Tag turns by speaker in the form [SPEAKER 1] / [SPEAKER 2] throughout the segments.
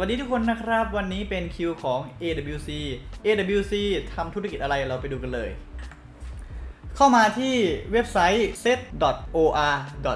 [SPEAKER 1] วัสดีทุกคนนะครับ วันนี้เป็นคิวของ AWC AWC ทำธุรกิจอะไรเราไปดูกันเลย เข้ามาที่เว็บไซต์ set.or.th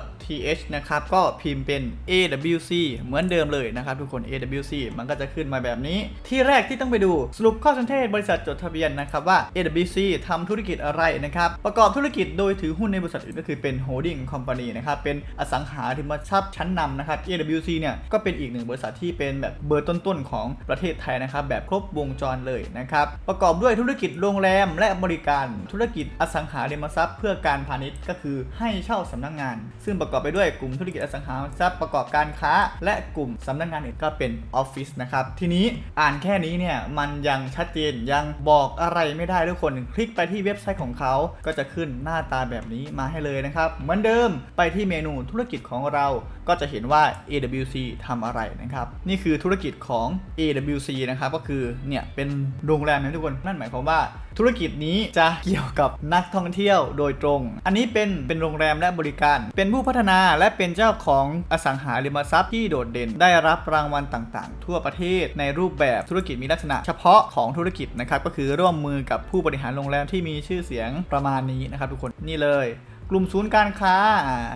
[SPEAKER 1] นะครับ ก็พิมพ์เป็น AWC เหมือนเดิมเลยนะครับทุกคน AWC มันก็จะขึ้นมาแบบนี้ ที่แรกที่ต้องไปดูสรุปข้อสันเทศบริษัทจดทะเบียนนะครับว่า AWC ทำธุรกิจอะไรนะครับ ประกอบธุรกิจโดยถือหุ้นในบริษัทอื่นก็คือเป็น holding company นะครับ เป็นอสังหาริมทรัพย์ชั้นนำนะครับ AWC เนี่ยก็เป็นอีกหนึ่งบริษัทที่เป็นแบบเบอร์ต้นๆของประเทศไทยนะครับแบบครบวงจรเลยนะครับประกอบด้วยธุรกิจโรงแรมและบริการธุรกิจอสังหาริมทรัพย์ เพื่อการพาณิชย์ก็คือให้เช่าสำนักงาน ซึ่งประกอบไปด้วยกลุ่มธุรกิจอสังหาริมทรัพย์ประกอบการค้า และกลุ่มสำนักงานอื่นก็เป็นออฟฟิศนะครับทีนี้อ่านแค่นี้เนี่ยมันยังชัดเจนยังบอกอะไรไม่ได้ทุกคนคลิกไปที่เว็บไซต์ของเขาก็จะขึ้นหน้าตาแบบนี้มาให้เลยนะครับเหมือนเดิมไปที่เมนูธุรกิจของเราก็จะเห็นว่า AWC ทำอะไรนะครับ นี่คือธุรกิจของ AWC นะครับ ก็คือเนี่ยเป็นโรงแรมนะทุกคน นั่นหมายความว่าธุรกิจนี้จะเกี่ยวกับนักท่องเที่ยวโดยตรง อันนี้เป็นเป็นโรงแรมและบริการ เป็นผู้พัฒนาและเป็นเจ้าของอสังหาริมทรัพย์ที่โดดเด่น ได้รับรางวัลต่างๆ ทั่วประเทศในรูปแบบธุรกิจมีลักษณะ เฉพาะของธุรกิจนะครับก็คือร่วมมือกับผู้บริหารโรงแรมที่มีชื่อเสียงประมาณนี้นะครับทุกคนนี่เลย กลุ่มศูนย์การค้า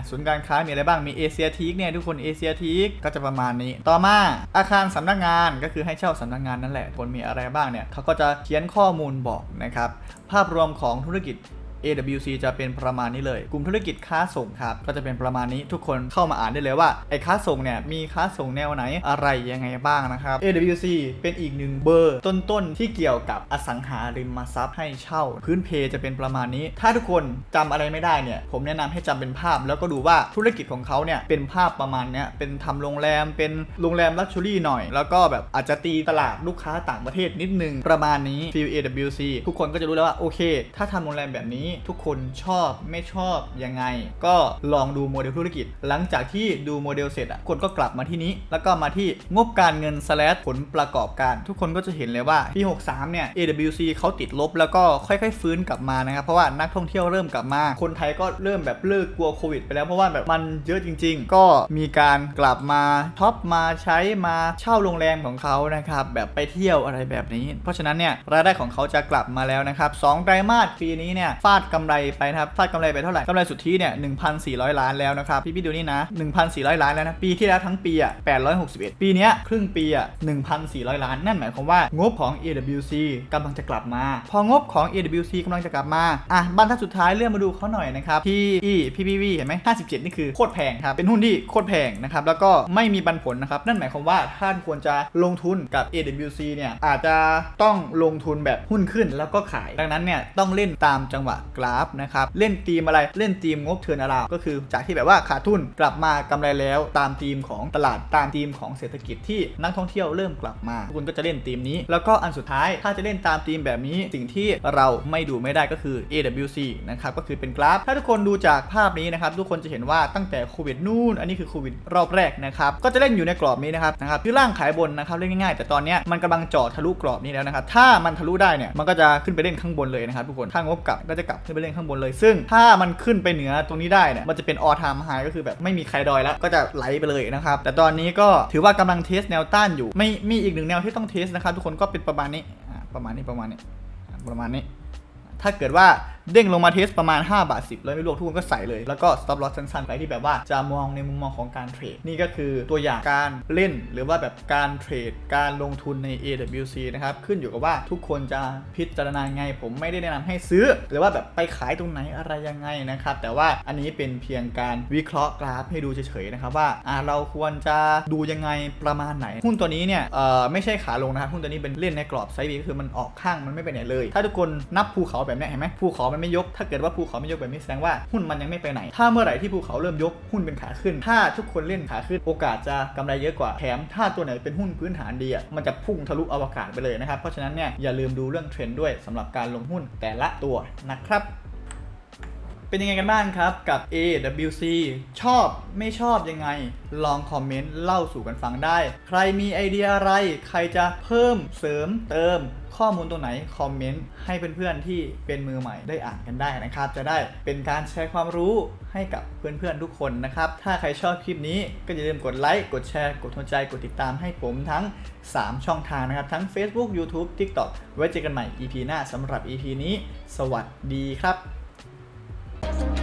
[SPEAKER 1] ศูนย์การค้ามีอะไรบ้างมีเอเชียทีกเนี่ยทุกคนเอเชียทีกก็จะประมาณนี้ ต่อมาอาคารสำนักงานก็คือให้เช่าสำนักงานนั่นแหละคนมีอะไรบ้างเนี่ยเขาก็จะเขียนข้อมูลบอกนะครับภาพรวมของธุรกิจ AWC จะเป็นประมาณนี้เลย กลุ่มธุรกิจค้าส่งครับ ก็จะเป็นประมาณนี้ทุกคนเข้ามาอ่านได้เลยว่าไอ้ค้าส่งเนี่ยมีค้าส่งแนวไหนอะไรยังไงบ้างนะครับ AWC เป็นอีกหนึ่งเบอร์ต้นๆที่เกี่ยวกับอสังหาริมทรัพย์ให้เช่า พื้นเพจะเป็นประมาณนี้ ถ้าทุกคนจำอะไรไม่ได้เนี่ย ผมแนะนำให้จำเป็นภาพ แล้วก็ดูว่าธุรกิจของเขาเนี่ยเป็นภาพประมาณเนี้ยเป็นทำโรงแรมเป็นโรงแรมลักชัวรี่หน่อย แล้วก็แบบอาจจะตีตลาดลูกค้าต่างประเทศนิดนึงประมาณนี้ฟิล AWC ทุกคนก็จะรู้แล้วว่าโอเค ถ้าทำโรงแรมแบบนี้ทุกคนชอบไม่ชอบยังไง ก็ลองดูโมเดลธุรกิจ หลังจากที่ดูโมเดลเสร็จอะคนก็กลับมาที่นี้ แล้วก็มาที่งบการเงินผลประกอบการ ทุกคนก็จะเห็นเลยว่าปี 63 เนี่ย AWC เขาติดลบแล้วก็ค่อยๆ ฟื้นกลับมานะครับ เพราะว่านักท่องเที่ยวเริ่มกลับมา คนไทยก็เริ่มแบบเลิกกลัวโควิดไปแล้วเพราะว่าแบบมันเยอะจริง ๆ ก็มีการกลับมาช็อปมาใช้มาเช่าโรงแรมของเขานะครับแบบไปเที่ยวอะไรแบบนี้ เพราะฉะนั้นเนี่ยรายได้ของเขาจะกลับมาแล้วนะครับสองไตรมาสปีนี้เนี่ยฟาาดกำไรไปนะครับฟาดกำไรไปเท่าไหร่กำไรสุทธิเนี่ย1,400 ล้านแล้วนะครับพี่พี่ดูนี่นะ 1,400 ล้านแล้วนะปีที่แล้วทั้งปีอะ861 ปีเนี้ยครึ่งปีอะ1,400 ล้าน นั่นหมายความว่างบของ AWC กำลังจะกลับมา พองบของ AWC กำลังจะกลับมาอะบรรทัดสุดท้ายเลื่อนมาดูเขาหน่อยนะครับที่พี่พี่พี่เห็นไหม57 นี่คือโคตรแพงครับเป็นหุ้นที่โคตรแพงนะครับแล้วก็ไม่มีปันผลนะครับนั่นหมายความว่าท่านควรจะลงทุนกับ AWC เนี่ยอาจจะต้องลงทุนแบบหุ้นขึ้นแล้วก็ขาย ดังนั้นเนี่ยต้องเล่นตามจังหวะ กราฟนะครับเล่นธีมอะไรเล่นธีมงบเทินอราวก็คือจากที่แบบว่าขาดทุนกลับมากำไรแล้วตามธีมของตลาดตามธีมของเศรษฐกิจที่นักท่องเที่ยวเริ่มกลับมา คุณก็จะเล่นธีมนี้ แล้วก็อันสุดท้ายถ้าจะเล่นตามธีมแบบนี้สิ่งที่เราไม่ดูไม่ได้ก็คือ AWC นะครับก็คือเป็นกราฟ ถ้าทุกคนดูจากภาพนี้นะครับทุกคนจะเห็นว่าตั้งแต่โควิดนู่น อันนี้คือโควิดรอบแรกนะครับก็จะเล่นอยู่ในกรอบนี้นะครับนะครับคือล่างขายบนนะครับเล่นง่ายๆแต่ตอนนี้มันกำลังเจาะทะลุกรอบนี้แล้วนะครับถ้ามันทะลุได้เนี่ยมันก็จะขึ้นไปเล่นข้างบนเลยนะครับทุกคนถ้างบกลับก็จะกลับขึ้นไปเล่นข้างบนเลย ซึ่งถ้ามันขึ้นไปเหนือตรงนี้ได้เนี่ยมันจะเป็นออทามไฮก็คือแบบไม่มีใครดอยแล้วก็จะไหลไปเลยนะครับแต่ตอนนี้ก็ถือว่ากำลังเทสแนวต้านอยู่ไม่มีอีกหนึ่งแนวที่ต้องเทสนะครับทุกคนก็เป็นประมาณนี้ประมาณนี้ประมาณนี้ประมาณนี้ ถ้าเกิดว่าเด้งลงมาเทสประมาณ 5 บาท 10แล้วไม่รวมทุกคนก็ใส่เลย แล้วก็ stop loss สั้นๆ ไปที่แบบว่าจะมองในมุมมองของการเทรด นี่ก็คือตัวอย่างการเล่นหรือว่าแบบการเทรด การลงทุนใน AWC นะครับ ขึ้นอยู่กับว่าทุกคนจะพิจารณาไง ผมไม่ได้แนะนำให้ซื้อ หรือว่าแบบไปขายตรงไหนอะไรยังไงนะครับ แต่ว่าอันนี้เป็นเพียงการวิเคราะห์กราฟให้ดูเฉยๆนะครับว่าเราควรจะดูยังไงประมาณไหนหุ้นตัวนี้เนี่ยไม่ใช่ขาลงนะครับหุ้นตัวนี้เป็นเล่นในกรอบไซด์บีก็คือมันออกข้างมันไม่ไปไหนเลย ถ้าทุกคนนับภูเขาแบบนี้เห็นไหมภูเขามันไม่ยก ถ้าเกิดว่าภูเขาไม่ยกแบบนี้แสดงว่าหุ้นมันยังไม่ไปไหน ถ้าเมื่อไหร่ที่ภูเขาเริ่มยกหุ้นเป็นขาขึ้น ถ้าทุกคนเล่นขาขึ้นโอกาสจะกำไรเยอะกว่าแถมถ้าตัวไหนเป็นหุ้นพื้นฐานดีอะมันจะพุ่งทะลุอวกาศไปเลยนะครับเพราะฉะนั้นเนี่ยอย่าลืมดูเรื่องเทรนด์ด้วยสำหรับการลงหุ้นแต่ละตัวนะครับ เป็นยังไงกันบ้างครับกับ AWC ชอบไม่ชอบยังไง ลองคอมเมนต์เล่าสู่กันฟังได้ ใครมีไอเดียอะไร ใครจะเพิ่มเสริมเติม ข้อมูลตรงไหนคอมเมนต์ให้เพื่อนๆที่เป็นมือใหม่ได้อ่านกันได้นะครับ จะได้เป็นการแชร์ความรู้ให้กับเพื่อนๆทุกคนนะครับ ถ้าใครชอบคลิปนี้ก็อย่าลืมกดไลค์ กดแชร์ กดหัวใจ กดติดตามให้ผมทั้ง 3 ช่องทางนะครับ ทั้ง Facebook YouTube TikTok ไว้เจอกันใหม่ EP หน้าสำหรับ EP นี้ สวัสดีครับ
[SPEAKER 2] Thank you.